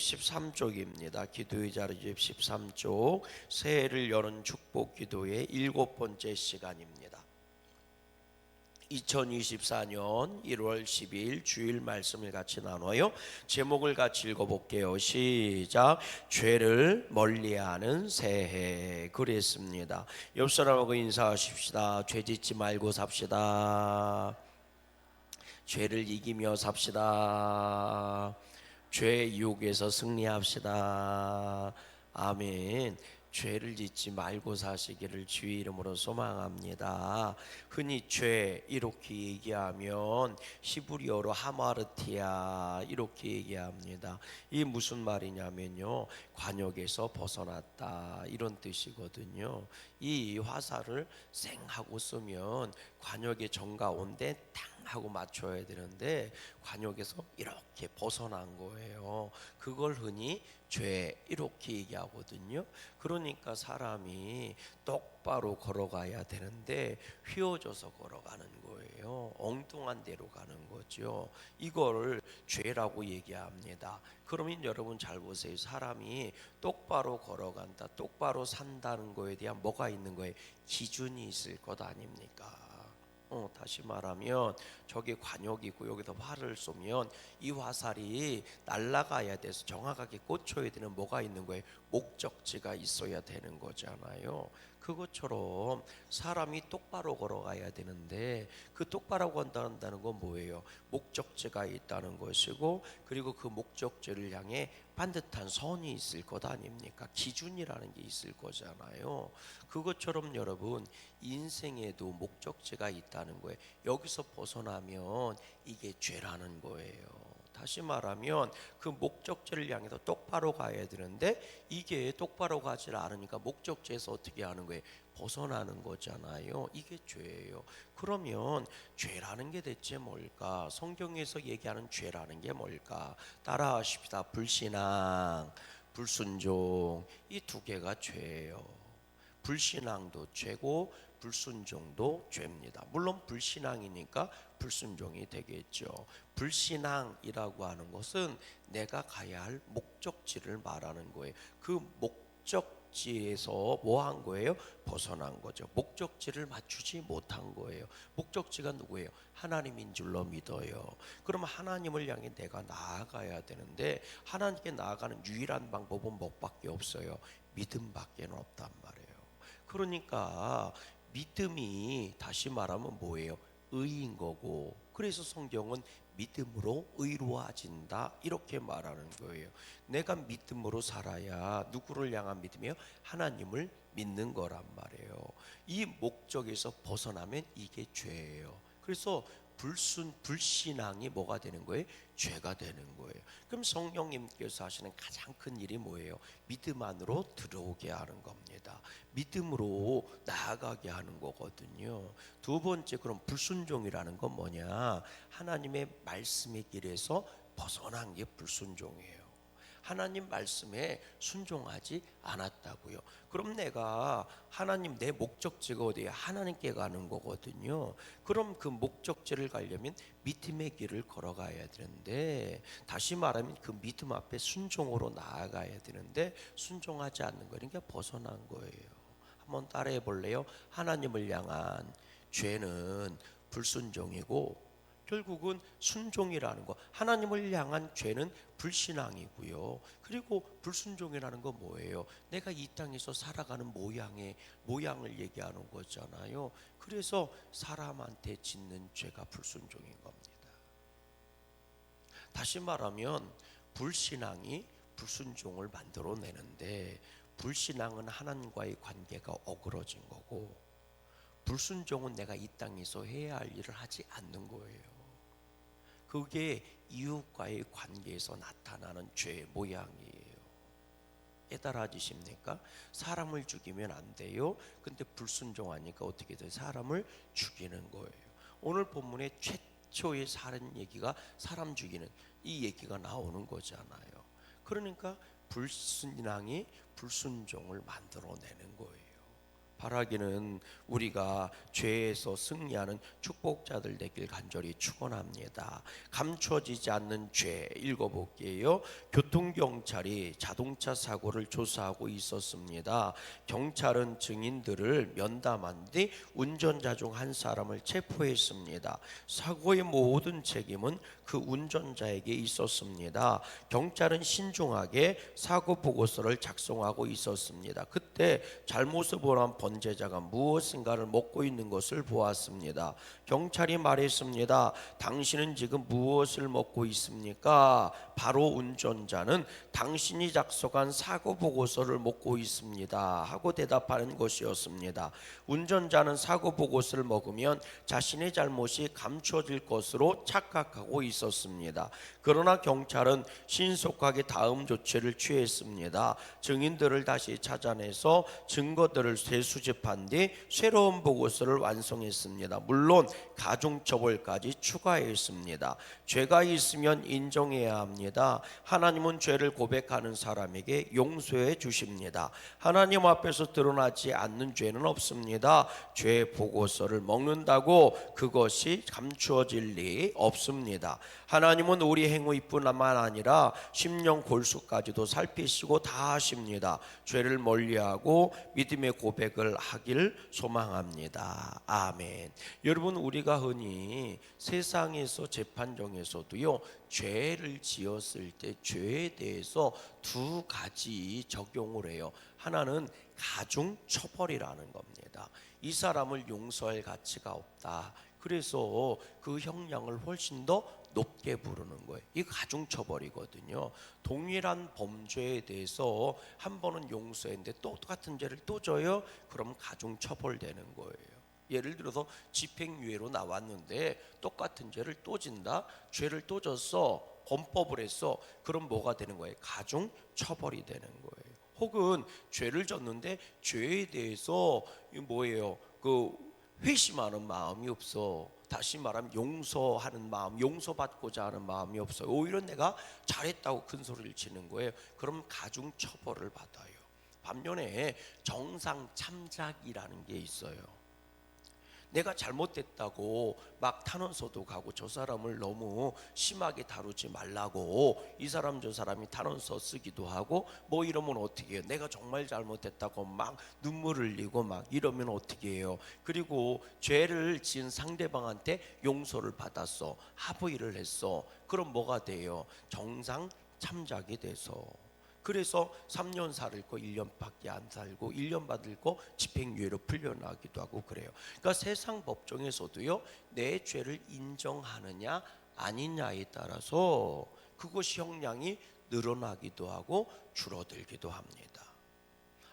13쪽입니다. 기도의 자리집 13쪽 새해를 여는 축복 기도의 일곱 번째 시간입니다. 2024년 1월 12일 주일 말씀을 같이 나눠요. 제목을 같이 읽어볼게요. 시작. 죄를 멀리하는 새해 그랬습니다. 옆 사람하고 인사하십시다. 죄 짓지 말고 삽시다. 죄를 이기며 삽시다. 죄의 유혹에서 승리합시다. 아멘. 죄를 짓지 말고 사시기를 주의 이름으로 소망합니다. 흔히 죄 이렇게 얘기하면 히브리어로 하마르티아 이렇게 얘기합니다. 이 무슨 말이냐면요. 관역에서 벗어났다 이런 뜻이거든요. 이 화살을 생하고 쓰면 관역의 정가 온데 탕 하고 맞춰야 되는데 관역에서 이렇게 벗어난 거예요. 그걸 흔히 죄 이렇게 얘기하거든요. 그러니까 사람이 똑바로 걸어가야 되는데 휘어져서 걸어가는 거예요. 엉뚱한 데로 가는 거죠. 이걸 죄라고 얘기합니다. 그러면 여러분 잘 보세요. 사람이 똑바로 걸어간다, 똑바로 산다는 거에 대한 뭐가 있는 거예요? 기준이 있을 것 아닙니까? 어, 다시 말하면 저게 관역이고 여기다 활을 쏘면 이 화살이 날아가야 돼서 정확하게 꽂혀야 되는 뭐가 있는 거예요? 목적지가 있어야 되는 거잖아요. 그것처럼 사람이 똑바로 걸어가야 되는데 그 똑바로 건다는 건 뭐예요? 목적지가 있다는 것이고 그리고 그 목적지를 향해 반듯한 선이 있을 것 아닙니까? 기준이라는 게 있을 거잖아요. 그것처럼 여러분 인생에도 목적지가 있다는 거예요. 여기서 벗어나면 이게 죄라는 거예요. 다시 말하면 그 목적지를 향해서 똑바로 가야 되는데 이게 똑바로 가지 않으니까 목적지에서 어떻게 하는 거예요? 벗어나는 거잖아요. 이게 죄예요. 그러면 죄라는 게 대체 뭘까? 성경에서 얘기하는 죄라는 게 뭘까? 따라하십시다. 불신앙, 불순종 이 두 개가 죄예요. 불신앙도 죄고 불순종도 죄입니다. 물론 불신앙이니까 불순종이 되겠죠. 불신앙이라고 하는 것은 내가 가야 할 목적지를 말하는 거예요. 그 목적지에서 뭐 한 거예요? 벗어난 거죠. 목적지를 맞추지 못한 거예요. 목적지가 누구예요? 하나님인 줄로 믿어요. 그러면 하나님을 향해 내가 나아가야 되는데 하나님께 나아가는 유일한 방법은 뭐밖에 없어요. 믿음밖에 없단 말이에요. 그러니까 믿음이 다시 말하면 뭐예요? 의인 거고 그래서 성경은 믿음으로 의로워진다 이렇게 말하는 거예요. 내가 믿음으로 살아야 누구를 향한 믿음이요? 하나님을 믿는 거란 말이에요. 이 목적에서 벗어나면 이게 죄예요. 그래서 불순 불신앙이 뭐가 되는 거예요? 죄가 되는 거예요. 그럼 성령님께서 하시는 가장 큰 일이 뭐예요? 믿음 안으로 들어오게 하는 겁니다. 믿음으로 나아가게 하는 거거든요. 두 번째 그럼 불순종이라는 건 뭐냐? 하나님의 말씀의 길에서 벗어난 게 불순종이에요. 하나님 말씀에 순종하지 않았다고요. 그럼 내가 하나님 내 목적지가 어디에 하나님께 가는 거거든요. 그럼 그 목적지를 가려면 믿음의 길을 걸어가야 되는데 다시 말하면 그 믿음 앞에 순종으로 나아가야 되는데 순종하지 않는 거니까 벗어난 거예요. 한번 따라해 볼래요? 하나님을 향한 죄는 불순종이고 결국은 순종이라는 거 하나님을 향한 죄는 불신앙이고요. 그리고 불순종이라는 건 뭐예요? 내가 이 땅에서 살아가는 모양의 모양을 얘기하는 거잖아요. 그래서 사람한테 짓는 죄가 불순종인 겁니다. 다시 말하면 불신앙이 불순종을 만들어내는데 불신앙은 하나님과의 관계가 어그러진 거고 불순종은 내가 이 땅에서 해야 할 일을 하지 않는 거예요. 그게 이웃과의 관계에서 나타나는 죄의 모양이에요. 깨달아 지십니까? 사람을 죽이면 안 돼요. 근데 불순종하니까 어떻게 돼요? 사람을 죽이는 거예요. 오늘 본문의 최초의 살인 얘기가 사람 죽이는 이 얘기가 나오는 거잖아요. 그러니까 불순앙이 불순종을 만들어내는 거예요. 바라기는 우리가 죄에서 승리하는 축복자들 되길 간절히 축원합니다. 감춰지지 않는 죄 읽어볼게요. 교통 경찰이 자동차 사고를 조사하고 있었습니다. 경찰은 증인들을 면담한 뒤 운전자 중 한 사람을 체포했습니다. 사고의 모든 책임은 그 운전자에게 있었습니다. 경찰은 신중하게 사고 보고서를 작성하고 있었습니다. 그때 잘못을 범한 범죄자가 무엇인가를 먹고 있는 것을 보았습니다. 경찰이 말했습니다. 당신은 지금 무엇을 먹고 있습니까? 바로 운전자는 당신이 작성한 사고 보고서를 먹고 있습니다. 하고 대답하는 것이었습니다. 운전자는 사고 보고서를 먹으면 자신의 잘못이 감춰질 것으로 착각하고 있 었습니다. 그러나 경찰은 신속하게 다음 조치를 취했습니다. 증인들을 다시 찾아내서 증거들을 재수집한 뒤 새로운 보고서를 완성했습니다. 물론 가중처벌까지 추가했습니다. 죄가 있으면 인정해야 합니다. 하나님은 죄를 고백하는 사람에게 용서해 주십니다. 하나님 앞에서 드러나지 않는 죄는 없습니다. 죄 보고서를 먹는다고 그것이 감추어질 리 없습니다. 하나님은 우리 행위뿐만 아니라 심령 골수까지도 살피시고 다 하십니다. 죄를 멀리하고 믿음의 고백을 하길 소망합니다. 아멘. 여러분 우리가 흔히 세상에서 재판정에서도요 죄를 지었을 때 죄에 대해서 두 가지 적용을 해요. 하나는 가중 처벌이라는 겁니다. 이 사람을 용서할 가치가 없다. 그래서 그 형량을 훨씬 더 높게 부르는 거예요. 이 가중 처벌이거든요. 동일한 범죄에 대해서 한 번은 용서했는데 또 똑같은 죄를 또 져요. 그럼 가중 처벌되는 거예요. 예를 들어서 집행유예로 나왔는데 똑같은 죄를 또 진다. 죄를 또 졌어. 범법을 했어. 그럼 뭐가 되는 거예요? 가중 처벌이 되는 거예요. 혹은 죄를 졌는데 죄에 대해서 이 뭐예요? 그 회심하는 마음이 없어. 다시 말하면 용서하는 마음, 용서받고자 하는 마음이 없어요. 오히려 내가 잘했다고 큰 소리를 치는 거예요. 그럼 가중 처벌을 받아요. 반면에 정상 참작이라는 게 있어요. 내가 잘못됐다고 막 탄원서도 가고 저 사람을 너무 심하게 다루지 말라고 이 사람 저 사람이 탄원서 쓰기도 하고 뭐 이러면 어떻게 해요? 내가 정말 잘못됐다고 막 눈물 흘리고 막 이러면 어떻게 해요? 그리고 죄를 지은 상대방한테 용서를 받았어. 합의를 했어. 그럼 뭐가 돼요? 정상 참작이 돼서 그래서 3년 살을 거 1년밖에 안 살고 1년 받을 거 집행유예로 풀려나기도 하고 그래요. 그러니까 세상 법정에서도요 내 죄를 인정하느냐 아니냐에 따라서 그것이 형량이 늘어나기도 하고 줄어들기도 합니다.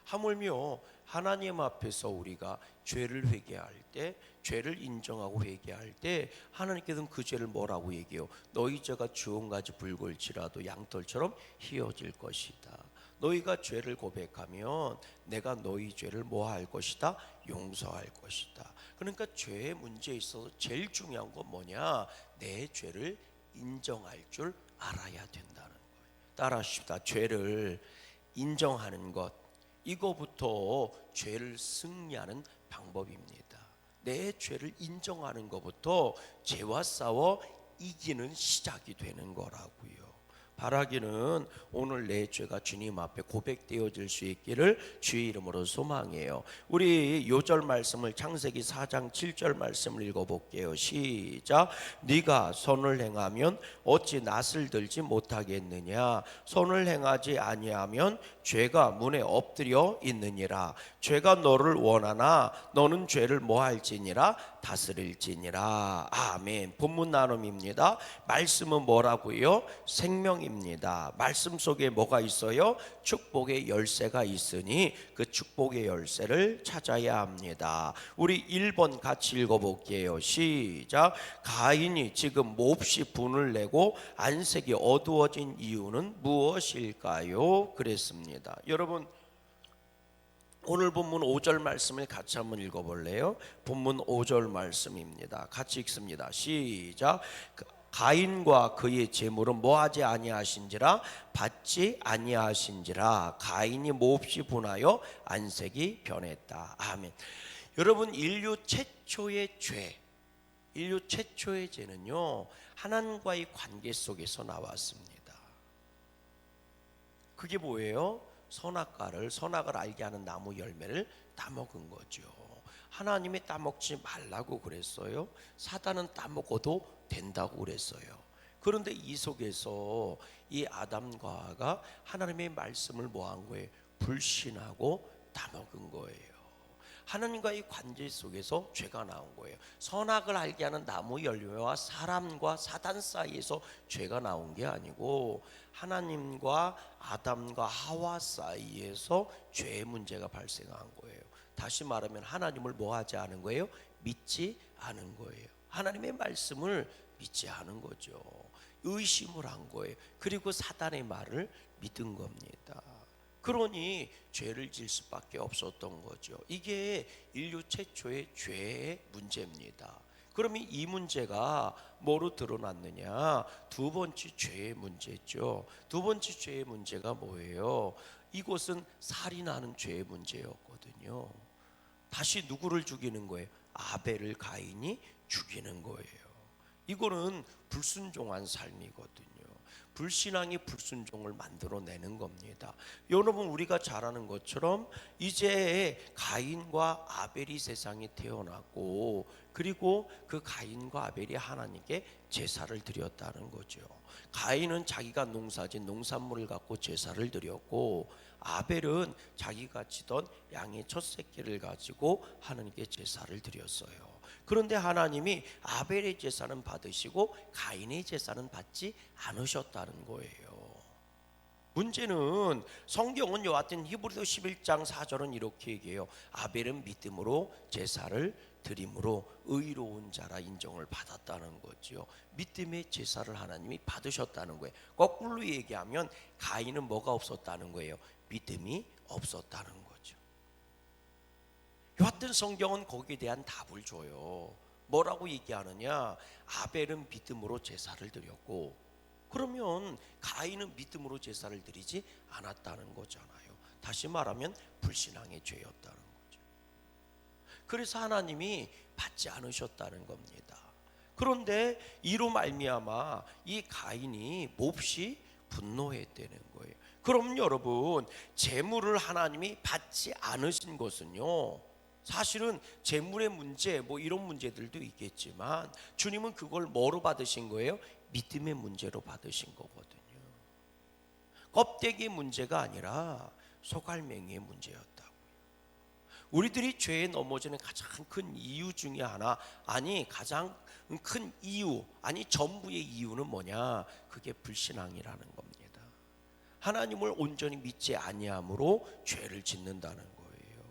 하물며 하나님 앞에서 우리가 죄를 회개할 때 죄를 인정하고 회개할 때 하나님께서는 그 죄를 뭐라고 얘기해요? 너희 죄가 주홍가지 붉을지라도 양털처럼 희어질 것이다. 너희가 죄를 고백하면 내가 너희 죄를 뭐 할 것이다? 용서할 것이다. 그러니까 죄의 문제에 있어서 제일 중요한 건 뭐냐? 내 죄를 인정할 줄 알아야 된다는 거예요. 따라하십시다. 죄를 인정하는 것 이거부터 죄를 승리하는 방법입니다. 내 죄를 인정하는 것부터 죄와 싸워 이기는 시작이 되는 거라고요. 바라기는 오늘 내 죄가 주님 앞에 고백되어질 수 있기를 주의 이름으로 소망해요. 우리 요절 말씀을 창세기 4장 7절 말씀을 읽어볼게요. 시작. 네가 선을 행하면 어찌 낯을 들지 못하겠느냐? 선을 행하지 아니하면 죄가 문에 엎드려 있느니라. 죄가 너를 원하나 너는 죄를 뭐할지니라 다스릴지니라. 아멘. 본문 나눔입니다. 말씀은 뭐라고요? 생명 입니다. 말씀 속에 뭐가 있어요? 축복의 열쇠가 있으니 그 축복의 열쇠를 찾아야 합니다. 우리 1번 같이 읽어볼게요. 시작. 가인이 지금 몹시 분을 내고 안색이 어두워진 이유는 무엇일까요? 그랬습니다. 여러분 오늘 본문 5절 말씀을 같이 한번 읽어볼래요? 본문 5절 말씀입니다. 같이 읽습니다. 시작. 가인과 그의 재물은 뭐하지 아니하신지라 받지 아니하신지라 가인이 몹시 분하여 안색이 변했다. 아멘. 여러분 인류 최초의 죄, 인류 최초의 죄는요 하나님과의 관계 속에서 나왔습니다. 그게 뭐예요? 선악과를 선악을 알게 하는 나무 열매를 따 먹은 거죠. 하나님이 따먹지 말라고 그랬어요. 사단은 따먹어도 된다고 그랬어요. 그런데 이 속에서 이 아담과 하와가 하나님의 말씀을 뭐한 거예요? 불신하고 따먹은 거예요. 하나님과의 관계 속에서 죄가 나온 거예요. 선악을 알게 하는 나무 열매와 사람과 사단 사이에서 죄가 나온 게 아니고 하나님과 아담과 하와 사이에서 죄의 문제가 발생한 거예요. 다시 말하면 하나님을 뭐하지 않은 거예요? 믿지 않은 거예요. 하나님의 말씀을 믿지 않은 거죠. 의심을 한 거예요. 그리고 사단의 말을 믿은 겁니다. 그러니 죄를 질 수밖에 없었던 거죠. 이게 인류 최초의 죄의 문제입니다. 그러면 이 문제가 뭐로 드러났느냐? 두 번째 죄의 문제죠. 두 번째 죄의 문제가 뭐예요? 이곳은 살인하는 죄의 문제였거든요. 다시 누구를 죽이는 거예요? 아벨을 가인이 죽이는 거예요. 이거는 불순종한 삶이거든요. 불신앙이 불순종을 만들어내는 겁니다. 여러분 우리가 잘 아는 것처럼 이제 가인과 아벨이 세상에 태어났고 그리고 그 가인과 아벨이 하나님께 제사를 드렸다는 거죠. 가인은 자기가 농사진 농산물을 갖고 제사를 드렸고 아벨은 자기가 지던 양의 첫 새끼를 가지고 하나님께 제사를 드렸어요. 그런데 하나님이 아벨의 제사는 받으시고 가인의 제사는 받지 않으셨다는 거예요. 문제는 성경은 여하튼 히브리서 11장 4절은 이렇게 얘기해요. 아벨은 믿음으로 제사를 드림으로 의로운 자라 인정을 받았다는 거지요. 믿음의 제사를 하나님이 받으셨다는 거예요. 거꾸로 얘기하면 가인은 뭐가 없었다는 거예요? 믿음이 없었다는 거죠. 여하튼 성경은 거기에 대한 답을 줘요. 뭐라고 얘기하느냐? 아벨은 믿음으로 제사를 드렸고 그러면 가인은 믿음으로 제사를 드리지 않았다는 거잖아요. 다시 말하면 불신앙의 죄였다는 거죠. 그래서 하나님이 받지 않으셨다는 겁니다. 그런데 이로 말미암아 이 가인이 몹시 분노했다는 거예요. 그럼 여러분 재물을 하나님이 받지 않으신 것은요. 사실은 재물의 문제 뭐 이런 문제들도 있겠지만 주님은 그걸 뭐로 받으신 거예요? 믿음의 문제로 받으신 거거든요. 껍데기 문제가 아니라 소갈맹이의 문제였다고요. 우리들이 죄에 넘어지는 가장 큰 이유 중에 하나 아니 가장 큰 이유 아니 전부의 이유는 뭐냐? 그게 불신앙이라는 겁니다. 하나님을 온전히 믿지 아니함으로 죄를 짓는다는 거예요.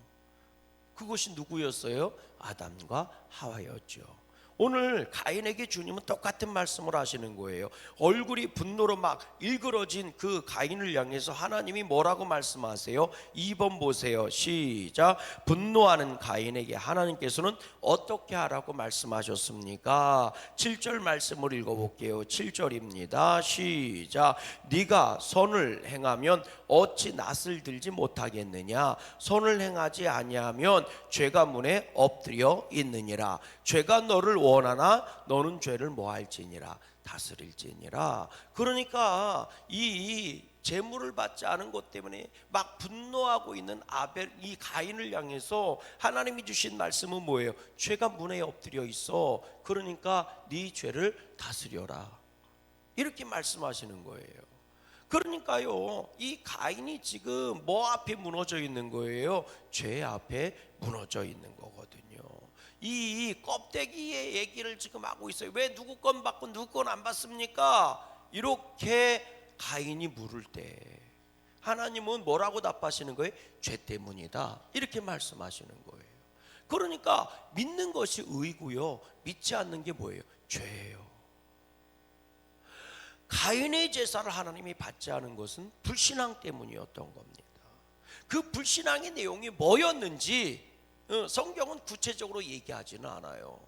그것이 누구였어요? 아담과 하와였죠. 오늘 가인에게 주님은 똑같은 말씀을 하시는 거예요. 얼굴이 분노로 막 일그러진 그 가인을 향해서 하나님이 뭐라고 말씀하세요? 2번 보세요. 시작. 분노하는 가인에게 하나님께서는 어떻게 하라고 말씀하셨습니까? 7절 말씀을 읽어 볼게요. 7절입니다. 시작. 네가 선을 행하면 어찌 낯을 들지 못하겠느냐? 선을 행하지 아니하면 죄가 문에 엎드려 있느니라. 죄가 너를 원하나 너는 죄를 뭐할지니라 다스릴지니라. 그러니까 이 재물을 받지 않은 것 때문에 막 분노하고 있는 아벨 이 가인을 향해서 하나님이 주신 말씀은 뭐예요? 죄가 문에 엎드려 있어. 그러니까 네 죄를 다스려라. 이렇게 말씀하시는 거예요. 그러니까요, 이 가인이 지금 뭐 앞에 무너져 있는 거예요? 죄 앞에 무너져 있는 거거든요. 이 껍데기의 얘기를 지금 하고 있어요. 왜 누구 건 받고 누구 건 안 받습니까? 이렇게 가인이 물을 때 하나님은 뭐라고 답하시는 거예요? 죄 때문이다. 이렇게 말씀하시는 거예요. 그러니까 믿는 것이 의고요. 믿지 않는 게 뭐예요? 죄예요. 가인의 제사를 하나님이 받지 않은 것은 불신앙 때문이었던 겁니다. 그 불신앙의 내용이 뭐였는지 어, 성경은 구체적으로 얘기하지는 않아요.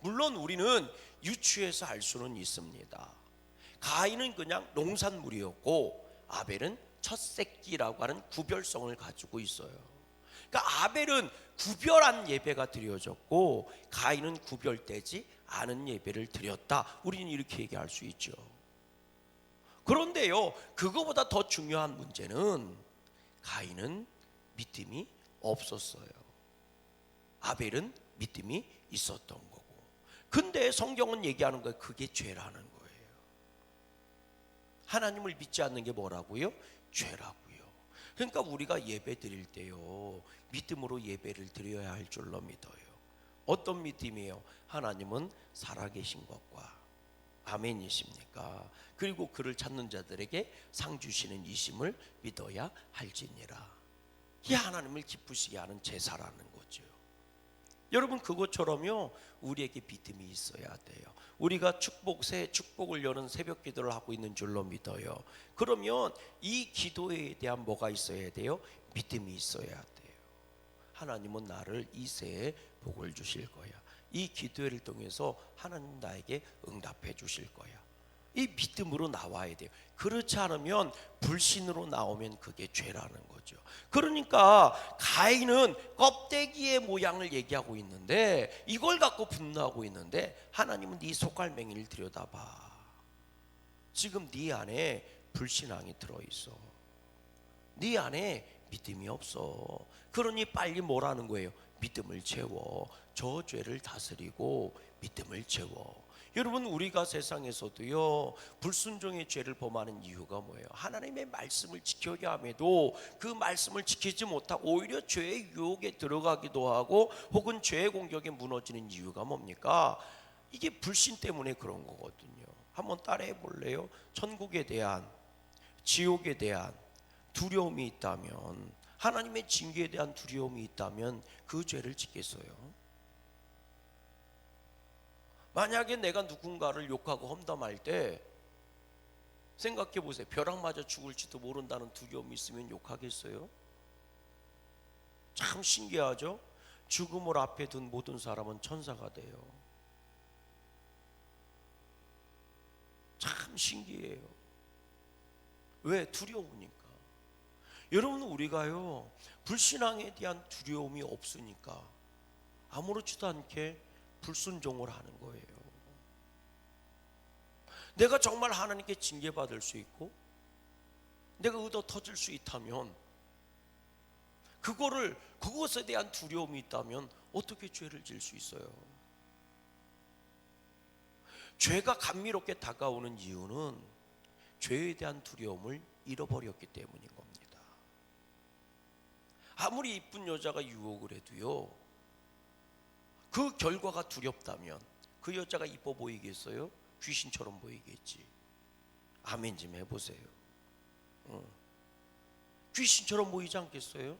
물론 우리는 유추해서 알 수는 있습니다. 가인은 그냥 농산물이었고 아벨은 첫 새끼라고 하는 구별성을 가지고 있어요. 그러니까 아벨은 구별한 예배가 드려졌고 가인은 구별되지 않은 예배를 드렸다. 우리는 이렇게 얘기할 수 있죠. 그런데요, 그거보다 더 중요한 문제는 가인은 믿음이 없었어요. 아벨은 믿음이 있었던 거고. 근데 성경은 얘기하는 거예요. 그게 죄라는 거예요. 하나님을 믿지 않는 게 뭐라고요? 죄라고요. 그러니까 우리가 예배 드릴 때요. 믿음으로 예배를 드려야 할 줄로 믿어요. 어떤 믿음이에요? 하나님은 살아계신 것과 아멘이십니까? 그리고 그를 찾는 자들에게 상 주시는 이심을 믿어야 할지니라. 이 하나님을 기쁘시게 하는 제사라는 거죠. 여러분 그것처럼요 우리에게 믿음이 있어야 돼요. 우리가 축복 새 축복을 여는 새벽 기도를 하고 있는 줄로 믿어요. 그러면 이 기도에 대한 뭐가 있어야 돼요? 믿음이 있어야 돼요. 하나님은 나를 이 새에 복을 주실 거야. 이 기도회를 통해서 하나님 나에게 응답해 주실 거야. 이 믿음으로 나와야 돼요. 그렇지 않으면 불신으로 나오면 그게 죄라는 거죠. 그러니까 가인은 껍데기의 모양을 얘기하고 있는데 이걸 갖고 분노하고 있는데 하나님은 네 속갈맹이를 들여다봐. 지금 네 안에 불신앙이 들어 있어. 네 안에 믿음이 없어. 그러니 빨리 뭐라는 거예요? 믿음을 채워. 저 죄를 다스리고 믿음을 채워. 여러분 우리가 세상에서도요 불순종의 죄를 범하는 이유가 뭐예요? 하나님의 말씀을 지켜야 함에도 그 말씀을 지키지 못하고 오히려 죄의 유혹에 들어가기도 하고 혹은 죄의 공격에 무너지는 이유가 뭡니까? 이게 불신 때문에 그런 거거든요. 한번 따라해 볼래요? 천국에 대한 지옥에 대한 두려움이 있다면 하나님의 징계에 대한 두려움이 있다면 그 죄를 짓겠어요. 만약에 내가 누군가를 욕하고 험담할 때 생각해 보세요. 벼락 맞아 죽을지도 모른다는 두려움이 있으면 욕하겠어요? 참 신기하죠? 죽음을 앞에 둔 모든 사람은 천사가 돼요. 참 신기해요. 왜? 두려우니까. 여러분, 우리가요, 불신앙에 대한 두려움이 없으니까 아무렇지도 않게 불순종을 하는 거예요. 내가 정말 하나님께 징계받을 수 있고 내가 의도 터질 수 있다면 그거를 그것에 대한 두려움이 있다면 어떻게 죄를 질 수 있어요? 죄가 감미롭게 다가오는 이유는 죄에 대한 두려움을 잃어버렸기 때문인 겁니다. 아무리 이쁜 여자가 유혹을 해도요. 그 결과가 두렵다면 그 여자가 이뻐 보이겠어요? 귀신처럼 보이겠지. 아멘 좀 해보세요. 어. 귀신처럼 보이지 않겠어요?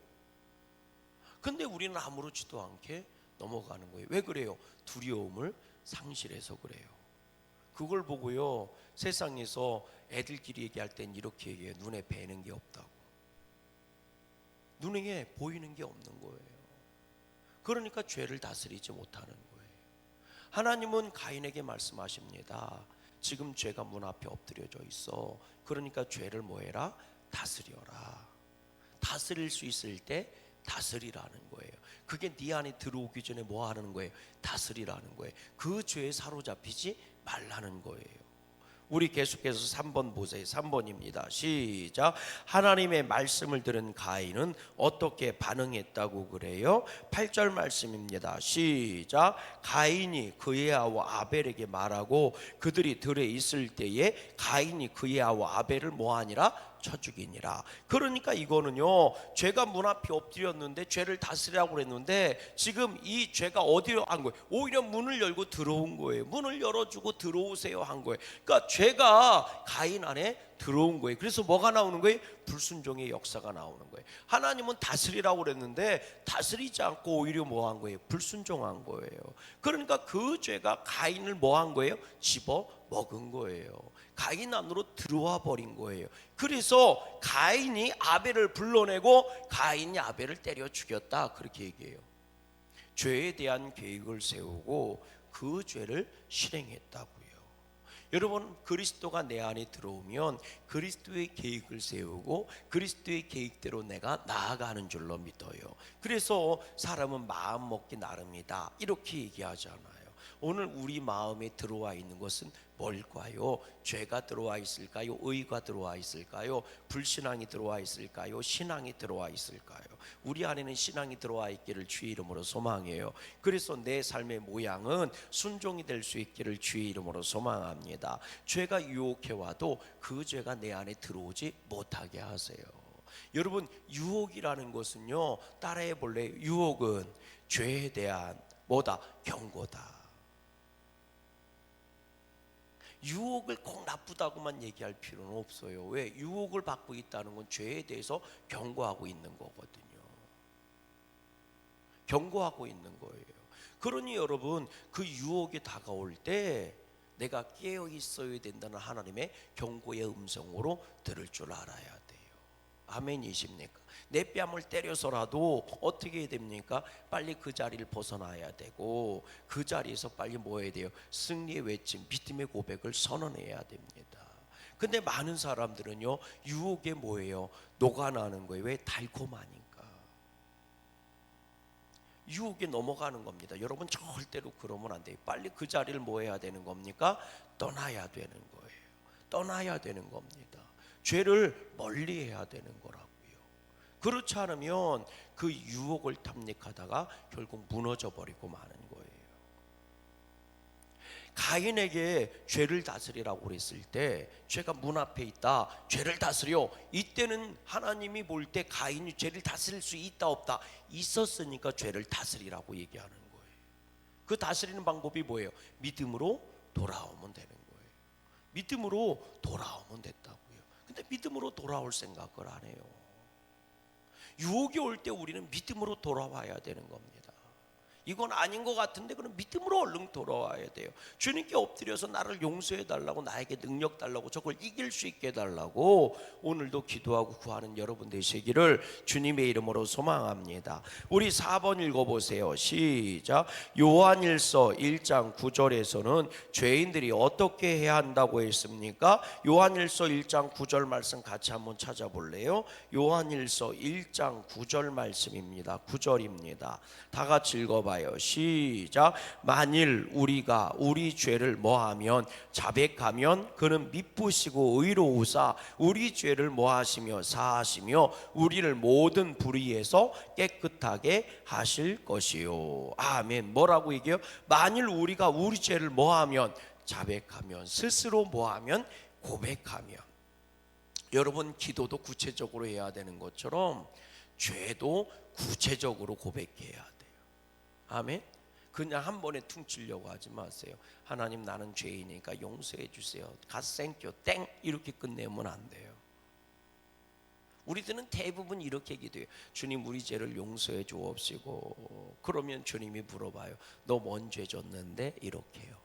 근데 우리는 아무렇지도 않게 넘어가는 거예요. 왜 그래요? 두려움을 상실해서 그래요. 그걸 보고요. 세상에서 애들끼리 얘기할 땐 이렇게 얘기해요. 눈에 뵈는 게 없다고. 눈에 보이는 게 없는 거예요. 그러니까 죄를 다스리지 못하는 거예요. 하나님은 가인에게 말씀하십니다. 지금 죄가 문 앞에 엎드려져 있어. 그러니까 죄를 뭐해라? 다스려라. 다스릴 수 있을 때 다스리라는 거예요. 그게 네 안에 들어오기 전에 뭐 하는 거예요? 다스리라는 거예요. 그 죄에 사로잡히지 말라는 거예요. 우리 계속해서 3번 보세요. 3번입니다. 시작. 하나님의 말씀을 들은 가인은 어떻게 반응했다고 그래요? 8절 말씀입니다. 시작. 가인이 그의 아와 아벨에게 말하고 그들이 들에 있을 때에 가인이 그의 아와 아벨을 뭐하니라? 쳐 죽이니라. 그러니까 이거는요. 죄가 문 앞에 엎드렸는데 죄를 다스리라고 그랬는데 지금 이 죄가 어디로 한 거예요? 오히려 문을 열고 들어온 거예요. 문을 열어주고 들어오세요 한 거예요. 그러니까 죄가 가인 안에 들어온 거예요. 그래서 뭐가 나오는 거예요? 불순종의 역사가 나오는 거예요. 하나님은 다스리라고 그랬는데 다스리지 않고 오히려 뭐 한 거예요? 불순종한 거예요. 그러니까 그 죄가 가인을 뭐 한 거예요? 집어 먹은 거예요. 가인 안으로 들어와 버린 거예요. 그래서 가인이 아벨을 불러내고 가인이 아벨을 때려 죽였다. 그렇게 얘기해요. 죄에 대한 계획을 세우고 그 죄를 실행했다고요. 여러분 그리스도가 내 안에 들어오면 그리스도의 계획을 세우고 그리스도의 계획대로 내가 나아가는 줄로 믿어요. 그래서 사람은 마음 먹기 나름이다 이렇게 얘기하잖아요. 오늘 우리 마음에 들어와 있는 것은 뭘까요? 죄가 들어와 있을까요? 의가 들어와 있을까요? 불신앙이 들어와 있을까요? 신앙이 들어와 있을까요? 우리 안에는 신앙이 들어와 있기를 주의 이름으로 소망해요. 그래서 내 삶의 모양은 순종이 될 수 있기를 주의 이름으로 소망합니다. 죄가 유혹해 와도 그 죄가 내 안에 들어오지 못하게 하세요. 여러분 유혹이라는 것은요 따라해 볼래요? 유혹은 죄에 대한 뭐다 경고다. 유혹을 꼭 나쁘다고만 얘기할 필요는 없어요. 왜? 유혹을 받고 있다는 건 죄에 대해서 경고하고 있는 거거든요. 경고하고 있는 거예요. 그러니 여러분 그 유혹이 다가올 때 내가 깨어 있어야 된다는 하나님의 경고의 음성으로 들을 줄 알아야. 아멘이십니까? 내 뺨을 때려서라도 어떻게 됩니까? 빨리 그 자리를 벗어나야 되고 그 자리에서 빨리 뭐 해야 돼요? 승리의 외침, 믿음의 고백을 선언해야 됩니다. 근데 많은 사람들은요 유혹에 뭐예요? 녹아나는 거예요. 왜 달콤하니까. 유혹에 넘어가는 겁니다. 여러분 절대로 그러면 안 돼요. 빨리 그 자리를 뭐 해야 되는 겁니까? 떠나야 되는 거예요. 떠나야 되는 겁니다. 죄를 멀리해야 되는 거라고요. 그렇지 않으면 그 유혹을 탐닉하다가 결국 무너져 버리고 마는 거예요. 가인에게 죄를 다스리라고 그랬을 때 죄가 문 앞에 있다. 죄를 다스려. 이때는 하나님이 볼 때 가인이 죄를 다스릴 수 있다 없다 있었으니까 죄를 다스리라고 얘기하는 거예요. 그 다스리는 방법이 뭐예요? 믿음으로 돌아오면 되는 거예요. 믿음으로 돌아오면 됐다고요. 근데 믿음으로 돌아올 생각을 안 해요. 유혹이 올 때 우리는 믿음으로 돌아와야 되는 겁니다. 이건 아닌 것 같은데 그럼 믿음으로 얼른 돌아와야 돼요. 주님께 엎드려서 나를 용서해 달라고 나에게 능력 달라고 저걸 이길 수 있게 해달라고 오늘도 기도하고 구하는 여러분 되시기를 주님의 이름으로 소망합니다. 우리 4번 읽어 보세요. 시작. 요한일서 1장 9절에서는 죄인들이 어떻게 해야 한다고 했습니까? 요한일서 1장 9절 말씀 같이 한번 찾아볼래요? 요한일서 1장 9절 말씀입니다. 9절입니다. 다 같이 읽어 봐요. 시작. 만일 우리가 우리 죄를 뭐하면 자백하면 그는 미쁘시고 의로우사 우리 죄를 뭐하시며 사하시며 우리를 모든 불의에서 깨끗하게 하실 것이요. 아멘. 뭐라고 얘기해요? 만일 우리가 우리 죄를 뭐하면 자백하면 스스로 뭐하면 고백하면 여러분 기도도 구체적으로 해야 되는 것처럼 죄도 구체적으로 고백해야 돼요. 아멘. 그냥 한 번에 퉁치려고 하지 마세요. 하나님 나는 죄인이니까 용서해 주세요. 갓생교 땡 이렇게 끝내면 안 돼요. 우리들은 대부분 이렇게 기도해요. 주님 우리 죄를 용서해 주옵시고 그러면 주님이 물어봐요. 너 뭔 죄 졌는데 이렇게요.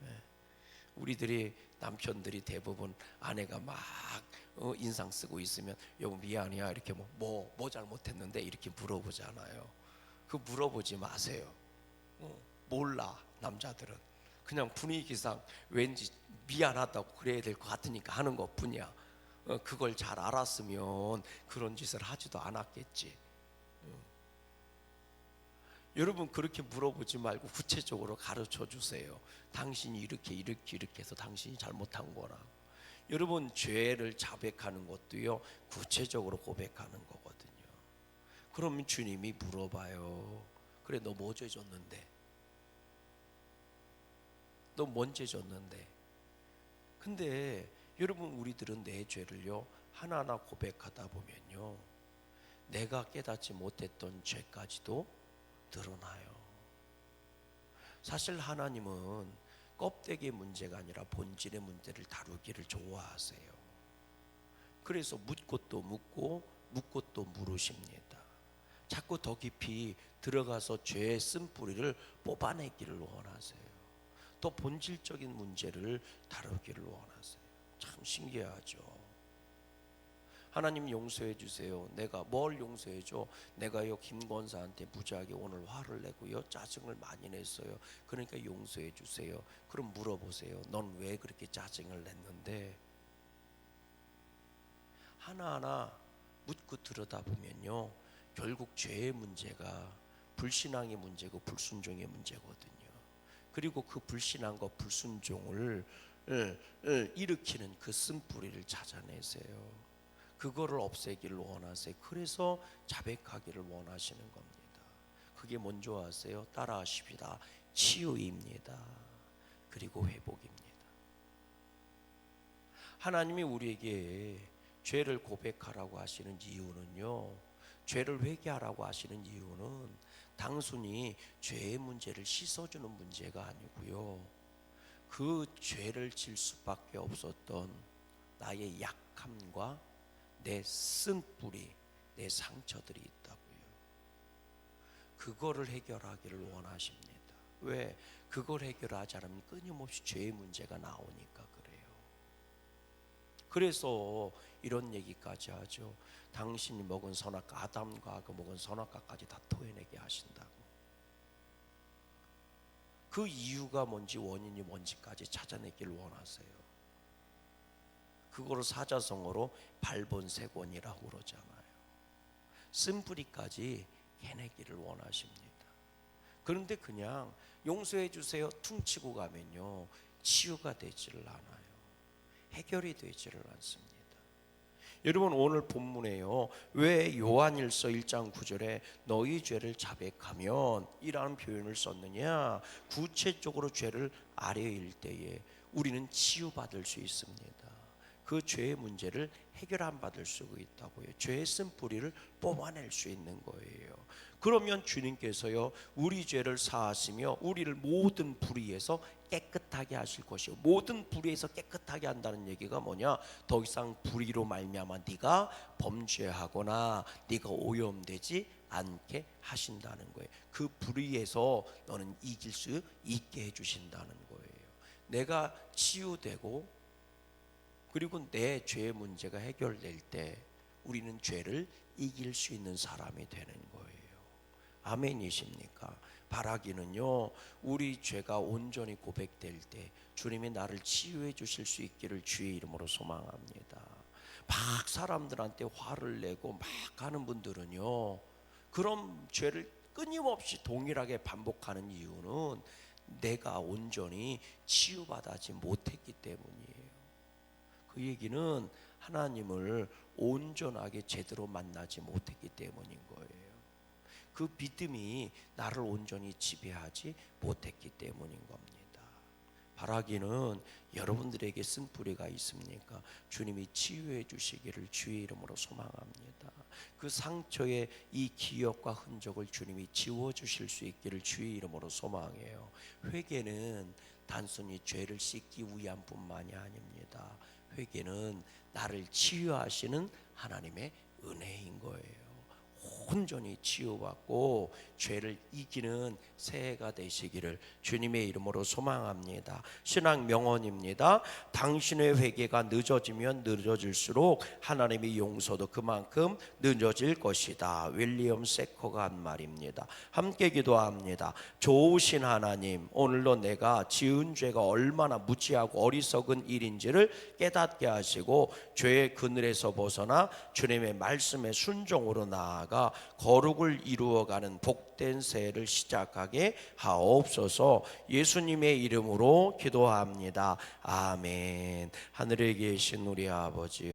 네. 우리들이 남편들이 대부분 아내가 막 어, 인상 쓰고 있으면 여보 미안해요 이렇게 뭐뭐 뭐 잘못했는데 이렇게 물어보잖아요. 그 물어보지 마세요. 어, 몰라 남자들은 그냥 분위기상 왠지 미안하다고 그래야 될 것 같으니까 하는 것 뿐이야. 어, 그걸 잘 알았으면 그런 짓을 하지도 않았겠지. 어. 여러분 그렇게 물어보지 말고 구체적으로 가르쳐 주세요. 당신이 이렇게 이렇게 이렇게 해서 당신이 잘못한 거라. 여러분 죄를 자백하는 것도요 구체적으로 고백하는 거거든요. 그러면 주님이 물어봐요. 그래 너 뭐 죄 졌는데? 너 뭔 죄 졌는데? 근데 여러분 우리들은 내 죄를요 하나하나 고백하다 보면요 내가 깨닫지 못했던 죄까지도 드러나요. 사실 하나님은 껍데기의 문제가 아니라 본질의 문제를 다루기를 좋아하세요. 그래서 묻고 또 묻고 묻고 또 물으십니다. 자꾸 더 깊이 들어가서 죄의 쓴뿌리를 뽑아내기를 원하세요. 더 본질적인 문제를 다루기를 원하세요. 참 신기하죠. 하나님 용서해 주세요. 내가 뭘 용서해 줘? 내가요 김권사한테 무지하게 오늘 화를 내고요 짜증을 많이 냈어요. 그러니까 용서해 주세요. 그럼 물어보세요. 넌 왜 그렇게 짜증을 냈는데? 하나하나 묻고 들여다보면요 결국 죄의 문제가 불신앙의 문제고 불순종의 문제거든요. 그리고 그 불신앙과 불순종을 을, 을 일으키는 그 쓴뿌리를 찾아내세요. 그거를 없애기를 원하세요. 그래서 자백하기를 원하시는 겁니다. 그게 뭔지 아세요? 따라하십니다. 치유입니다. 그리고 회복입니다. 하나님이 우리에게 죄를 고백하라고 하시는 이유는요. 죄를 회개하라고 하시는 이유는 단순히 죄의 문제를 씻어주는 문제가 아니고요. 그 죄를 질 수밖에 없었던 나의 약함과 내 쓴뿌리, 내 상처들이 있다고요. 그거를 해결하기를 원하십니다. 왜? 그걸 해결하지 않으면 끊임없이 죄의 문제가 나오니까 그래요. 그래서 이런 얘기까지 하죠. 당신이 먹은 선악과 아담과 그 먹은 선악과까지 다 토해내게 하신다고. 그 이유가 뭔지 원인이 뭔지까지 찾아내길 원하세요. 그거를 사자성어로 발본색원이라고 그러잖아요. 쓴뿌리까지 해내기를 원하십니다. 그런데 그냥 용서해 주세요 퉁치고 가면요 치유가 되지를 않아요. 해결이 되지를 않습니다. 여러분 오늘 본문에요. 왜 요한일서 1장 9절에 너희 죄를 자백하면 이라는 표현을 썼느냐? 구체적으로 죄를 아뢰일 때에 우리는 치유받을 수 있습니다. 그 죄의 문제를 해결 안 받을 수 있다고요. 죄의 쓴 뿌리를 뽑아낼 수 있는 거예요. 그러면 주님께서요 우리 죄를 사하시며 우리를 모든 불의에서 깨끗하게 하실 것이요 모든 불의에서 깨끗하게 한다는 얘기가 뭐냐 더 이상 불의로 말미암아 네가 범죄하거나 네가 오염되지 않게 하신다는 거예요 그 불의에서 너는 이길 수 있게 해주신다는 거예요 내가 치유되고 그리고 내 죄의 문제가 해결될 때 우리는 죄를 이길 수 있는 사람이 되는 거예요. 아멘이십니까? 바라기는요, 우리 죄가 온전히 고백될 때 주님이 나를 치유해 주실 수 있기를 주의 이름으로 소망합니다. 막 사람들한테 화를 내고 막 하는 분들은요, 그런 죄를 끊임없이 동일하게 반복하는 이유는 내가 온전히 치유받지 못했기 때문이에요. 그 얘기는 하나님을 온전하게 제대로 만나지 못했기 때문인 거예요. 그 믿음이 나를 온전히 지배하지 못했기 때문인 겁니다. 바라기는 여러분들에게 쓴뿌리가 있습니까? 주님이 치유해 주시기를 주의 이름으로 소망합니다. 그 상처의 이 기억과 흔적을 주님이 지워 주실 수 있기를 주의 이름으로 소망해요. 회개는 단순히 죄를 씻기 위한 뿐만이 아닙니다. 회개는 나를 치유하시는 하나님의 은혜인 거예요. 온전히 치유받고 죄를 이기는 새해가 되시기를 주님의 이름으로 소망합니다. 신앙 명언입니다. 당신의 회개가 늦어지면 늦어질수록 하나님의 용서도 그만큼 늦어질 것이다. 윌리엄 세커가 한 말입니다. 함께 기도합니다. 좋으신 하나님, 오늘로 내가 지은 죄가 얼마나 무지하고 어리석은 일인지를 깨닫게 하시고 죄의 그늘에서 벗어나 주님의 말씀에 순종으로 나아가 거룩을 이루어가는 복된 새해를 시작하게 하옵소서 예수님의 이름으로 기도합니다. 아멘. 하늘에 계신 우리 아버지